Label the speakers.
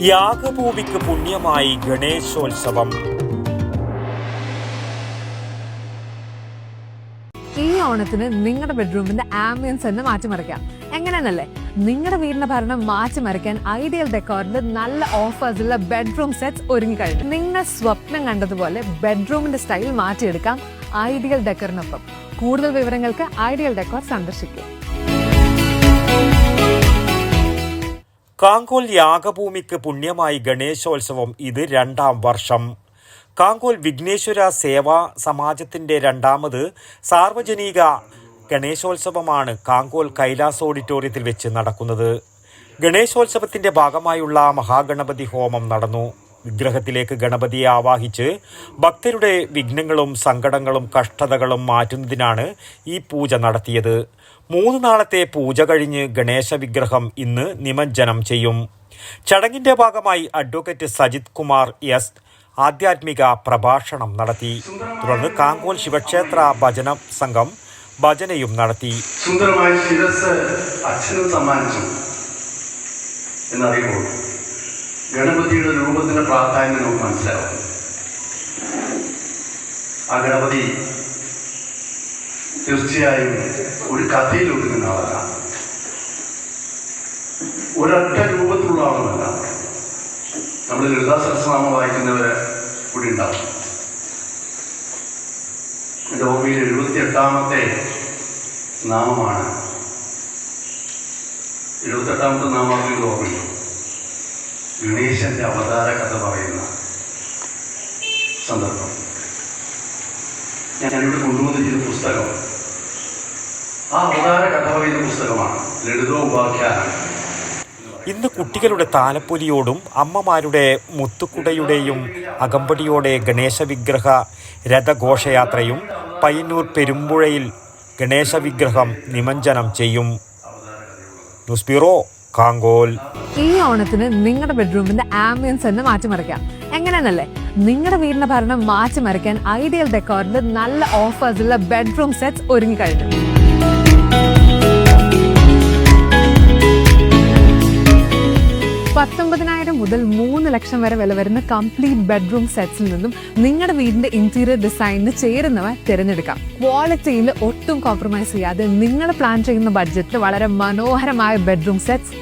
Speaker 1: യാഗഭൂമിക്ക് പുണ്യമായി ഗണേശോത്സവം.
Speaker 2: ഈ ഓണത്തിന് നിങ്ങളുടെ ബെഡ്റൂമിന്റെ ആംബിയൻസ് തന്നെ മാറ്റിമറിക്കാം എങ്ങനെയാണല്ലേ നിങ്ങളുടെ വീടിന്റെ ഭരണം മാറ്റിമറിക്കാൻ ഐഡിയൽ ഡെക്കോറിന്റെ നല്ല ഓഫേഴ്സുള്ള ബെഡ്റൂം സെറ്റ്സ് ഒരുങ്ങി കഴിഞ്ഞു നിങ്ങൾ സ്വപ്നം കണ്ടതുപോലെ ബെഡ്റൂമിന്റെ സ്റ്റൈൽ മാറ്റിയെടുക്കാം ഐഡിയൽ ഡെക്കറിനൊപ്പം. കൂടുതൽ വിവരങ്ങൾക്ക് ഐഡിയൽ ഡെക്കോർ സന്ദർശിക്കുക.
Speaker 1: കാങ്കോൽ യാഗഭൂമിക്ക് പുണ്യമായി ഗണേശോത്സവം ഇത് രണ്ടാം വർഷം. കാങ്കോൽ വിഘ്നേശ്വര സേവാ സമാജത്തിന്റെ രണ്ടാമത് സാർവജനിക ഗണേശോത്സവമാണ് കാങ്കോൽ കൈലാസ് ഓഡിറ്റോറിയത്തിൽ വെച്ച് നടക്കുന്നത്. ഗണേശോത്സവത്തിന്റെ ഭാഗമായുള്ള മഹാഗണപതി ഹോമം നടന്നു. വിഗ്രഹത്തിലേക്ക് ഗണപതിയെ ആവാഹിച്ച് ഭക്തരുടെ വിഘ്നങ്ങളും സങ്കടങ്ങളും കഷ്ടതകളും മാറ്റുന്നതിനാണ് ഈ പൂജ നടത്തിയത്. മൂന്ന് നാളത്തെ പൂജ കഴിഞ്ഞ് ഗണേശ വിഗ്രഹം ഇന്ന് നിമജ്ജനം ചെയ്യും. ചടങ്ങിന്റെ ഭാഗമായി അഡ്വക്കേറ്റ് സജിത് കുമാർ എസ് ആധ്യാത്മിക പ്രഭാഷണം നടത്തി. തുടർന്ന് കാങ്കോൽ ശിവക്ഷേത്ര ഭജന സംഘം ഭജനയും നടത്തി.
Speaker 3: സുന്ദരമായ ശിരസ് അച്ഛനും സമ്മാനിച്ചു എന്നറിയുമ്പോൾ ഗണപതിയുടെ രൂപത്തിന്റെ പ്രാധാന്യം നമുക്ക് മനസ്സിലാവും. ആ ഗണപതി തീർച്ചയായും ഒരു കഥയിൽ ഒതുങ്ങുന്ന ആളല്ല. ഒരൊറ്റ രൂപത്തിലുള്ള ആളുമല്ല. നമ്മൾ ലളിതാ സഹസ്രനാമം വായിക്കുന്നവര് കൂടി ഉണ്ടാവും. എന്റെ ഓർമ്മയിൽ എഴുപത്തി എട്ടാമത്തെ നാമമാണ് എഴുപത്തെട്ടാമത്തെ നാമത്തിൽ ഓർമ്മയുണ്ട്. ഗണേശന്റെ അവതാര കഥ പറയുന്ന സന്ദർഭം. ഞാനിവിടെ കൊണ്ടുവന്നിരിക്കുന്ന പുസ്തകം ആ അവതാര കഥ പറയുന്ന പുസ്തകമാണ്. ലളിതോപാഖ്യാനം
Speaker 1: ഇന്ന് കുട്ടികളുടെ താലപ്പൊലിയോടും അമ്മമാരുടെ മുത്തുക്കുടയുടെയും അകമ്പടിയോടെ ഗണേശ വിഗ്രഹ രഥഘോഷയാത്രയും പയ്യന്നൂർ പെരുമ്പുഴയിൽ ഗണേശ വിഗ്രഹം നിമഞ്ജനം ചെയ്യും. News bureau Kankol.
Speaker 2: ഈ ഓണത്തിന് നിങ്ങളുടെ ബെഡ്റൂമിന്റെ ആംബിയൻസ് തന്നെ മാറ്റിമറിക്കാം. എങ്ങനെയാണല്ലേ? നിങ്ങളുടെ വീടിന്റെ ഭരണം മാറ്റിമറിക്കാൻ ഐഡിയൽ ഡെക്കോറിന്റെ നല്ല ഓഫേഴ്സുള്ള ബെഡ്റൂം സെറ്റ്സ് ഒരുങ്ങി കഴിഞ്ഞു പത്തൊമ്പതിനായിരം മുതൽ മൂന്ന് ലക്ഷം വരെ വില വരുന്ന കംപ്ലീറ്റ് ബെഡ്റൂം സെറ്റ്സിൽ നിന്നും നിങ്ങളുടെ വീടിന്റെ ഇന്റീരിയർ ഡിസൈനിന് ചേരുന്നവ തിരഞ്ഞെടുക്കാം. ക്വാളിറ്റിയിൽ ഒട്ടും കോംപ്രമൈസ് ചെയ്യാതെ നിങ്ങൾ പ്ലാൻ ചെയ്യുന്ന ബഡ്ജറ്റിൽ വളരെ മനോഹരമായ ബെഡ്റൂം സെറ്റ്സ്